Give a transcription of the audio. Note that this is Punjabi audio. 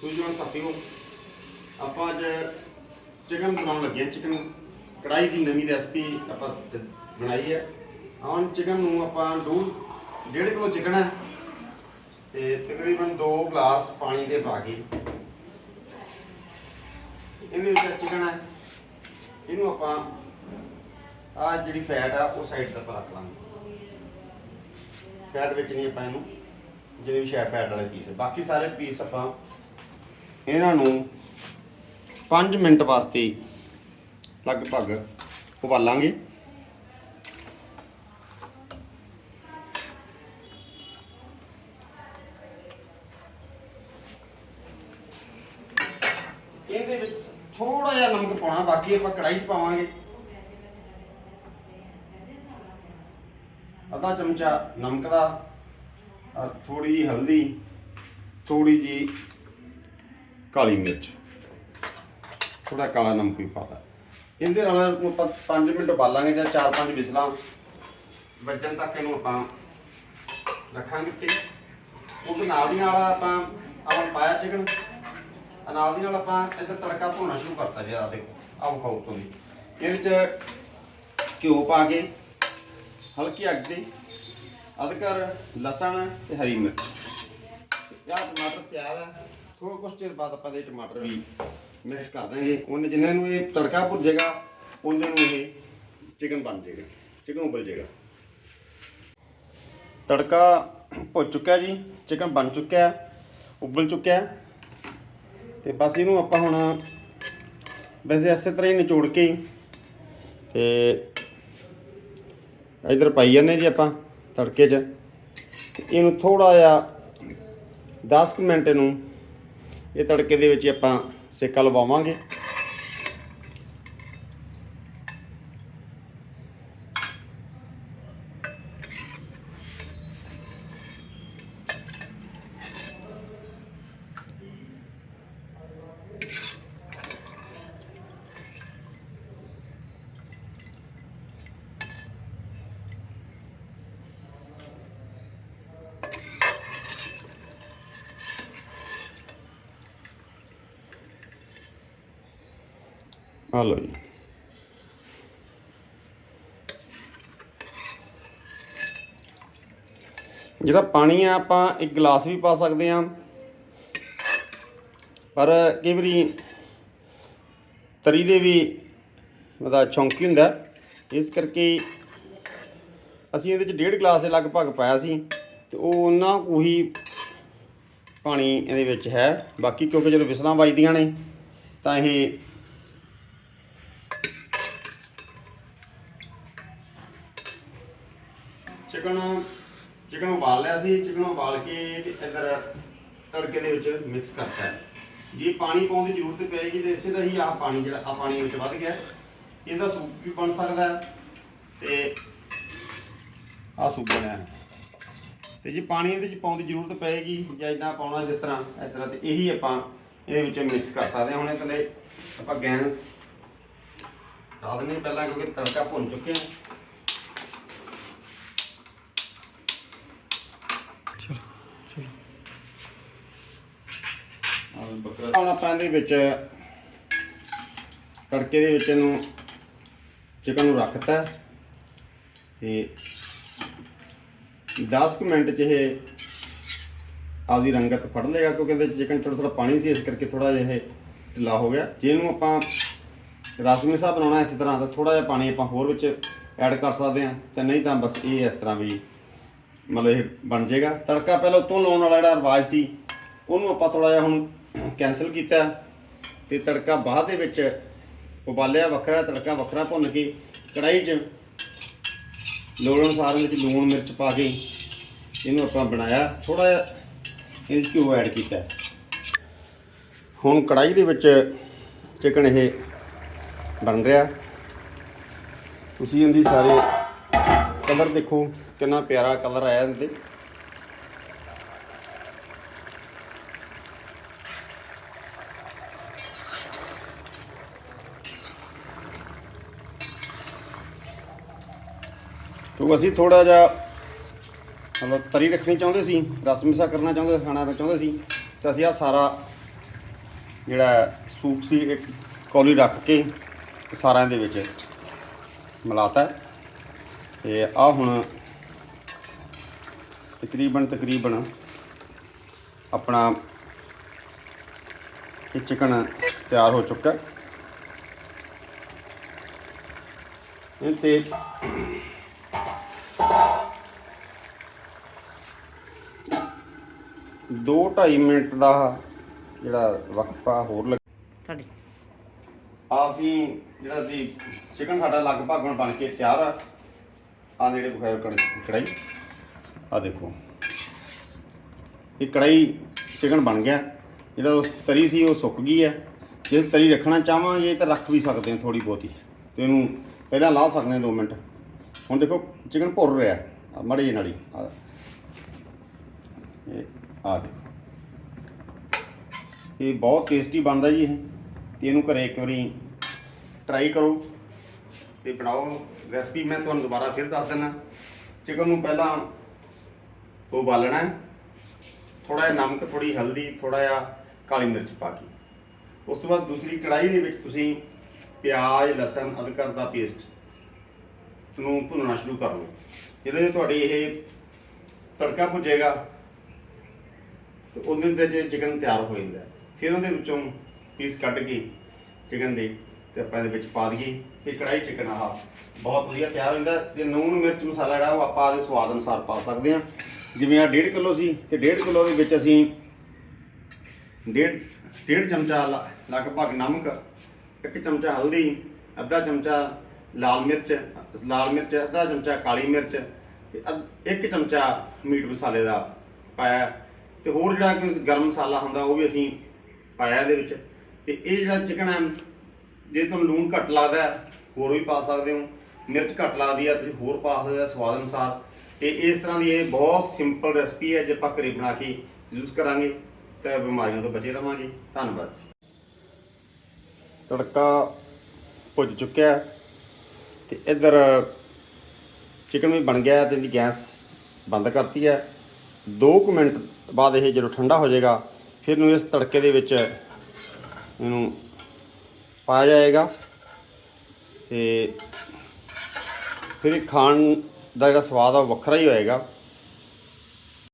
ਸੂਝਵਾਨ ਸਾਥੀਓ ਆਪਾਂ ਅੱਜ ਚਿਕਨ ਬਣਾਉਣ ਲੱਗੇ ਹਾਂ ਚਿਕਨ ਕੜਾਈ ਦੀ ਨਵੀਂ ਰੈਸਪੀ ਆਪਾਂ ਬਣਾਈ ਹੈ। ਹੁਣ ਚਿਕਨ ਨੂੰ ਆਪਾਂ ਡੂ ਡੇਢ ਕਿਲੋ ਚਿਕਨ ਹੈ ਤੇ ਤਕਰੀਬਨ 2 ਗਲਾਸ ਪਾਣੀ ਦੇ ਪਾ ਕੇ ਇਹਦੇ ਵਿੱਚ ਚਿਕਨ ਹੈ। ਇਹਨੂੰ ਆਪਾਂ ਆ ਜਿਹੜੀ ਫੈਟ ਆ, ਉਹ ਸਾਈਡ ਤੇ ਰੱਖ ਲਾਂਗੇ। ਫੈਟ ਵਿੱਚ ਨਹੀਂ ਆਪਾਂ ਇਹਨੂੰ ਜਿਹੜੇ ਵੀ ਸ਼ੈਫ ਫੈਟ ਵਾਲੇ ਪੀਸ ਬਾਕੀ ਸਾਰੇ ਪੀਸ ਆਪਾਂ ਇਹਨਾਂ ਨੂੰ 5 ਮਿੰਟ ਵਾਸਤੇ ਲਗਭਗ ਉਬਾਲਾਂਗੇ। ਇਹਦੇ ਵਿੱਚ ਥੋੜਾ ਜਿਹਾ ਨਮਕ ਪਾਉਣਾ, ਬਾਕੀ ਆਪਾਂ ਕੜਾਈ 'ਚ ਪਾਵਾਂਗੇ। ਅੱਧਾ ਚਮਚਾ ਨਮਕ ਦਾ ਔਰ ਥੋੜੀ ਜਿਹੀ ਹਲਦੀ ਥੋੜੀ ਜਿਹੀ ਕਾਲੀ ਮਿਰਚ। ਥੋੜਾ ਕਾਲਾ ਨਮਕ ਵੀ ਪਾਤਾ ਇਹਦੇ ਨਾਲ ਆਪਾਂ 5 ਮਿੰਟ ਉਬਾਲਾਂਗੇ ਜਾਂ 4-5 ਵਿਸਲਾਂ। ਵੱਜਣ ਤੱਕ ਇਹਨੂੰ ਆਪਾਂ ਰੱਖਾਂਗੇ ਤੇ ਉਹਦੇ ਨਾਲ ਦੀ ਨਾਲ ਆਪਾਂ ਆਪਾਂ ਪਾਇਆ ਚਿਕਨ ਨਾਲ ਦੀ ਨਾਲ ਆਪਾਂ ਇੱਧਰ ਤੜਕਾ ਭੁੰਨਣਾ ਸ਼ੁਰੂ ਕਰਤਾ ਜੀ ਦੇਖੋ, ਆਹ ਖਾਓ ਤੋਂ ਦੀ। ਇਹਦੇ ਵਿੱਚ ਘਿਓ ਪਾ ਕੇ, ਹਲਕੀ ਅੱਗ ਤੇ ਅਦਕਰ ਲਸਣ ਤੇ ਹਰੀ ਮਿਰਚ। ਯਾ ਟਮਾਟਰ ਤਿਆਰ ਹੈ ਥੋੜਾ ਕੁਛ ਚਿਰ ਬਾਅਦ ਆਪਾਂ ਦੇ ਟਮਾਟਰ ਵੀ ਮਿਕਸ ਕਰ ਦਾਂਗੇ ਉਹਨੇ ਜਿੰਨੇ ਨੂੰ ਇਹ ਤੜਕਾ ਭੁੱਜੇਗਾ ਉਹਦੇ ਨੂੰ ਇਹ ਚਿਕਨ ਬਣ ਜਾਏਗਾ ਚਿਕਨ ਉਬਲ ਜਾਏਗਾ ਤੜਕਾ ਭੁੱਜ ਚੁੱਕਾ ਜੀ ਚਿਕਨ ਬਣ ਚੁੱਕਿਆ ਉਬਲ ਚੁੱਕਿਆ। ਤੇ ਬਸ ਇਹਨੂੰ ਆਪਾਂ ਹੁਣ ਵੈਸੇ ਇਸੇ ਤਰ੍ਹਾਂ ਹੀ ਨਿਚੋੜ ਕੇ ਤੇ ਇਧਰ ਪਾਈ ਜਾਂਦੇ ਜੀ ਆਪਾਂ ਤੜਕੇ 'ਚ। ਇਹਨੂੰ ਥੋੜਾ ਜਿਹਾ 10 ਕੁ ਮਿੰਟ ਇਹਨੂੰ ਇਹ ਤੜਕੇ ਦੇ ਵਿੱਚ ਹੀ ਆਪਾਂ ਸੇਕਾ ਲਵਾਵਾਂਗੇ। ਆ ਲਓ ਜੀ ਜਿਹੜਾ ਪਾਣੀ ਆ, ਆਪਾਂ ਇੱਕ ਗਲਾਸ ਵੀ ਪਾ ਸਕਦੇ ਆ ਪਰ ਕਈ ਵਾਰੀ ਤਰੀ ਦੇ ਵੀ ਉਹਦਾ ਚੌਂਕੀ ਹੁੰਦਾ। ਇਸ ਕਰਕੇ ਅਸੀਂ ਇਹਦੇ ਚ ਡੇਢ ਗਲਾਸ ਦੇ ਲਗਭਗ ਪਾਇਆ ਸੀ। ਤੇ ਉਹ ਉਹਨਾਂ ਉਹੀ ਪਾਣੀ ਇਹਦੇ ਵਿੱਚ ਹੈ। ਬਾਕੀ ਕਿਉਂਕਿ ਜਦੋਂ ਵਿਸਲਾਂ ਵੱਜਦੀਆਂ ਨੇ, ਤਾਂ ਇਹ ਚਿਕਨ ਚਿਕਨ ਉਬਾਲ ਲਿਆ ਸੀ, ਚਿਕਨ ਉਬਾਲ ਕੇ ਤੇ ਇੱਧਰ ਤੜਕੇ ਦੇ ਵਿੱਚ ਮਿਕਸ ਕਰਤਾ ਹੈ। ਜੇ ਪਾਣੀ ਪਾਉਣ ਦੀ ਜ਼ਰੂਰਤ ਪਏਗੀ ਤੇ ਇਸੇ ਦਾ ਹੀ ਆਹ ਪਾਣੀ ਜਿਹੜਾ ਆ ਪਾਣੀ ਵਿੱਚ ਵੱਧ ਗਿਆ ਇਹਦਾ ਸੂਪ ਵੀ ਬਣ ਸਕਦਾ ਹੈ ਤੇ ਆ ਸੂਪ ਬਣਿਆ ਹੈ। ਤੇ ਜੇ ਪਾਣੀ ਇਹਦੇ ਵਿੱਚ ਪਾਉਣ ਦੀ ਜ਼ਰੂਰਤ ਪਏਗੀ ਜਾਂ ਇਦਾਂ ਪਾਉਣਾ ਜਿਸ ਤਰ੍ਹਾਂ, ਇਸ ਤਰ੍ਹਾਂ ਤੇ ਇਹੀ ਆਪਾਂ ਇਹਦੇ ਵਿੱਚ ਮਿਕਸ ਕਰ ਸਕਦੇ ਹਾਂ। ਹੁਣ ਇਹ ਆਪਾਂ ਗੈਸ ਲਾ ਦਿੰਦੇ ਪਹਿਲਾਂ ਕਿਉਂਕਿ ਤੜਕਾ ਭੁੰਨ ਚੁੱਕੇ ਹਾਂ ਆਹ ਬੱਕਰਾ ਵਿੱਚ ਤੜਕੇ ਦੇ ਵਿੱਚ ਇਹਨੂੰ ਚਿਕਨ ਨੂੰ ਰੱਖਤਾ। ਤੇ 10 ਕੁ ਮਿੰਟ ਚ ਇਹ ਆਪਦੀ ਰੰਗਤ ਫੜ ਲੇਗਾ ਕਿਉਂਕਿ ਇਹਦੇ ਚਿਕਨ ਥੋੜਾ ਥੋੜਾ ਪਾਣੀ ਸੀ, ਇਸ ਕਰਕੇ ਥੋੜਾ ਜਿਹਾ ਇਹ ਢਿੱਲਾ ਹੋ ਗਿਆ। ਜੇ ਇਹਨੂੰ ਆਪਾਂ ਰਸਮਿਸਾ ਬਣਾਉਣਾ ਇਸੇ ਤਰ੍ਹਾਂ ਤਾਂ ਥੋੜਾ ਜਿਹਾ ਪਾਣੀ ਆਪਾਂ ਹੋਰ ਵਿੱਚ ਐਡ ਕਰ ਸਕਦੇ ਹਾਂ। ਤੇ ਨਹੀਂ ਤਾਂ ਬਸ ਇਹ ਇਸ ਤਰ੍ਹਾਂ ਵੀ ਮਤਲਬ ਇਹ ਬਣ ਜਾਏਗਾ। ਤੜਕਾ ਪਹਿਲਾਂ ਉਤੋਂ ਲਾਉਣ ਵਾਲਾ ਜਿਹੜਾ ਰਿਵਾਜ ਸੀ, ਉਹਨੂੰ ਆਪਾਂ ਥੋੜਾ ਜਿਹਾ ਹੁਣ ਕੈਨਸਲ ਕੀਤਾ ਤੇ ਤੜਕਾ ਬਾਅਦ ਦੇ ਵਿੱਚ ਉਬਾਲਿਆ, ਵੱਖਰਾ ਤੜਕਾ, ਵੱਖਰਾ ਭੁੰਨ ਕੇ ਕੜਾਈ 'ਚ ਲੋੜ ਅਨੁਸਾਰ ਵਿੱਚ ਲੂਣ, ਮਿਰਚ ਪਾ ਕੇ ਇਹਨੂੰ ਆਪਾਂ ਬਣਾਇਆ। ਥੋੜਾ ਜਿਹਾ ਇਹਦੇ 'ਚ ਘਿਓ ਐਡ ਕੀਤਾ। ਹੁਣ ਕੜਾਈ ਦੇ ਵਿੱਚ ਚਿਕਨ ਇਹ ਬਣ ਰਿਹਾ। ਤੁਸੀਂ ਇਹਦੀ ਸਾਰੇ ਕਲਰ ਦੇਖੋ, ਕਿੰਨਾ ਪਿਆਰਾ ਕਲਰ ਆਇਆ ਇਹਦੇ। ਤੇ ਤੋ ਅਸੀਂ ਥੋੜਾ ਜਿਹਾ ਮਤਲਬ ਤਰੀ ਰੱਖਣੀ ਚਾਹੁੰਦੇ ਸੀ, ਰਸ ਮਿਸਾ ਕਰਨਾ ਚਾਹੁੰਦੇ ਖਾਣਾ ਚਾਹੁੰਦੇ ਸੀ, ਤੇ ਅਸੀਂ ਆ ਸਾਰਾ ਜਿਹੜਾ ਸੂਪ ਸੀ, ਇੱਕ ਕੌਲੀ ਰੱਖ ਕੇ ਸਾਰਿਆਂ ਦੇ ਵਿੱਚ ਮਿਲਾਤਾ ਤੇ ਆ ਹੁਣ ਤਕਰੀਬਨ ਤਕਰੀਬਨ ਆਪਣਾ ਇਹ ਚਿਕਨ ਤਿਆਰ ਹੋ ਚੁੱਕਾ ਹੈ। ਇਹ ਤੇ ਦੋ 2.5 ਮਿੰਟ ਦਾ ਜਿਹੜਾ ਵਕਫਾ ਹੋਰ ਲੱਗ ਤੁਹਾਡੀ ਆ ਅਸੀਂ ਜਿਹੜਾ ਸੀ ਚਿਕਨ ਸਾਡਾ ਲਗਭਗ ਹੁਣ ਬਣ ਕੇ ਤਿਆਰ ਆ। ਆ ਜਿਹੜੇ ਬਖਾਇਰ ਕੜਾਈ ਆ ਦੇਖੋ। ਇਹ ਕੜਾਈ ਚਿਕਨ ਬਣ ਗਿਆ। ਜਿਹੜਾ ਉਹ ਤਰੀ ਸੀ ਉਹ ਸੁੱਕ ਗਈ ਹੈ। ਜੇ ਤਰੀ ਰੱਖਣਾ ਚਾਹਾਂਗੇ ਤਾਂ ਰੱਖ ਵੀ ਸਕਦੇ ਹਾਂ ਥੋੜੀ ਬਹੁਤੀ। ਤੇ ਇਹਨੂੰ ਪਹਿਲਾਂ ਲਾ ਸਕਦੇ ਹਾਂ 2 ਮਿੰਟ। ਹੁਣ ਦੇਖੋ ਚਿਕਨ ਭੁਰ ਰਿਹਾ। ਮੜੀ ਜਿਹੀ ਨਾਲੀ। ਆ ਇਹ ਆ ਦੇਖੋ। ਇਹ ਬਹੁਤ ਟੇਸਟੀ ਬਣਦਾ ਜੀ ਇਹ। ਤੇ ਇਹਨੂੰ ਘਰੇ ਇੱਕ ਵਾਰੀ ਟਰਾਈ ਕਰੋ ਤੇ ਬਣਾਓ ਰੈਸਪੀ ਮੈਂ ਤੁਹਾਨੂੰ ਦੁਬਾਰਾ ਫਿਰ ਦੱਸ ਦਿੰਦਾ ਚਿਕਨ ਨੂੰ ਪਹਿਲਾਂ ਉਬਾਲਣਾ ਹੈ। ਥੋੜਾ ਜਿਹਾ ਨਮਕ ਥੋੜੀ ਹਲਦੀ ਥੋੜਾ ਜਿਹਾ ਕਾਲੀ ਮਿਰਚ ਪਾ ਕੇ। ਉਸ ਤੋਂ ਬਾਅਦ ਦੂਸਰੀ ਕੜਾਈ ਦੇ ਵਿੱਚ ਤੁਸੀਂ ਪਿਆਜ਼, ਲਸਣ, ਅਦਰਕ ਦਾ ਪੇਸਟ ਨੂੰ ਭੁੰਨਣਾ ਸ਼ੁਰੂ ਕਰ ਲਓ। ਜਦੋਂ ਤੁਹਾਡੀ ਇਹ ਤੜਕਾ ਭੁੱਜੇਗਾ ਤੇ ਉਹਦੇ ਤੇ ਜੇ ਚਿਕਨ ਤਿਆਰ ਹੋ ਜਾਂਦਾ ਹੈ। ਫਿਰ ਉਹਦੇ ਵਿੱਚੋਂ ਪੀਸ ਕੱਢ ਕੇ ਚਿਕਨ ਦੇ ਤੇ ਆਪਾਂ ਇਹਦੇ ਵਿੱਚ ਪਾ ਦਈਏ ਤੇ ਕੜਾਈ ਚਿਕਨ ਆਹ ਬਹੁਤ ਵਧੀਆ ਤਿਆਰ ਹੋ ਜਾਂਦਾ ਹੈ ਤੇ ਨੂਨ ਮਿਰਚ, ਮਸਾਲਾ ਜਿਹੜਾ ਉਹ ਆਪਾਂ ਆਪਦੇ ਸਵਾਦ ਅਨੁਸਾਰ ਪਾ ਸਕਦੇ ਹਾਂ ਜਿਵੇਂ ਆ 1.5 ਕਿਲੋ ਸੀ ਤੇ 1.5 ਕਿਲੋ ਦੇ ਵਿੱਚ ਅਸੀਂ ਡੇਢ ਡੇਢ ਚਮਚਾ ਲ- ਲਗਭਗ ਨਮਕ, ਇੱਕ ਚਮਚਾ ਹਲਦੀ, ਅੱਧਾ ਚਮਚਾ ਲਾਲ ਮਿਰਚ ਲਾਲ ਮਿਰਚ, ਅੱਧਾ ਚਮਚਾ ਕਾਲੀ ਮਿਰਚ ਤੇ ਅੱਧ- ਇੱਕ ਚਮਚਾ ਮੀਟ ਮਸਾਲੇ ਦਾ ਪਾਇਆ ਤੇ ਹੋਰ ਜਿਹੜਾ ਕਿ ਗਰਮ ਮਸਾਲਾ ਹੁੰਦਾ, ਉਹ ਵੀ ਅਸੀਂ ਪਾਇਆ ਇਹਦੇ ਵਿੱਚ। ਤੇ ਇਹ ਜਿਹੜਾ ਚਿਕਨ ਹੈ, ਜੇ ਤੁਹਾਨੂੰ ਲੂਣ ਘੱਟ ਲੱਗਦਾ, ਹੋਰ ਵੀ ਪਾ ਸਕਦੇ ਹੋ। ਮਿਰਚ ਘੱਟ ਲੱਗਦੀ ਹੈ, ਤੁਸੀਂ ਹੋਰ ਪਾ ਸਕਦੇ ਹੋ ਸਵਾਦ ਅਨੁਸਾਰ। ਤੇ ਇਸ ਤਰ੍ਹਾਂ ਦੀ ਇਹ ਬਹੁਤ ਸਿੰਪਲ ਰੈਸਪੀ ਹੈ, ਜੇ ਆਪਾਂ ਘਰੇ ਬਣਾ ਕੇ ਯੂਜ਼ ਕਰਾਂਗੇ, ਤਾਂ ਬਿਮਾਰੀਆਂ ਤੋਂ ਬਚੇ ਰਵਾਂਗੇ ਧੰਨਵਾਦ ਜੀ। ਤੜਕਾ ਭੁੱਜ ਚੁੱਕਿਆ ਹੈ। ਤੇ ਇੱਧਰ ਚਿਕਨ ਵੀ ਬਣ ਗਿਆ ਹੈ ਤੇ ਇਹਦੀ ਗੈਸ ਬੰਦ ਕਰਤੀ ਹੈ। 2 ਕੁ ਮਿੰਟ ਬਾਅਦ ਇਹ ਜਦੋਂ ਠੰਡਾ ਹੋ ਜਾਏਗਾ, ਫਿਰ ਨੂੰ ਇਸ ਤੜਕੇ ਦੇ ਵਿੱਚ ਇਹਨੂੰ ਪਾਇਆ ਜਾਏਗਾ ਤੇ ਫਿਰ ਖਾਣ ਦਾ ਜਿਹੜਾ ਸਵਾਦ ਆ ਉਹ ਵੱਖਰਾ ਹੀ ਹੋਏਗਾ।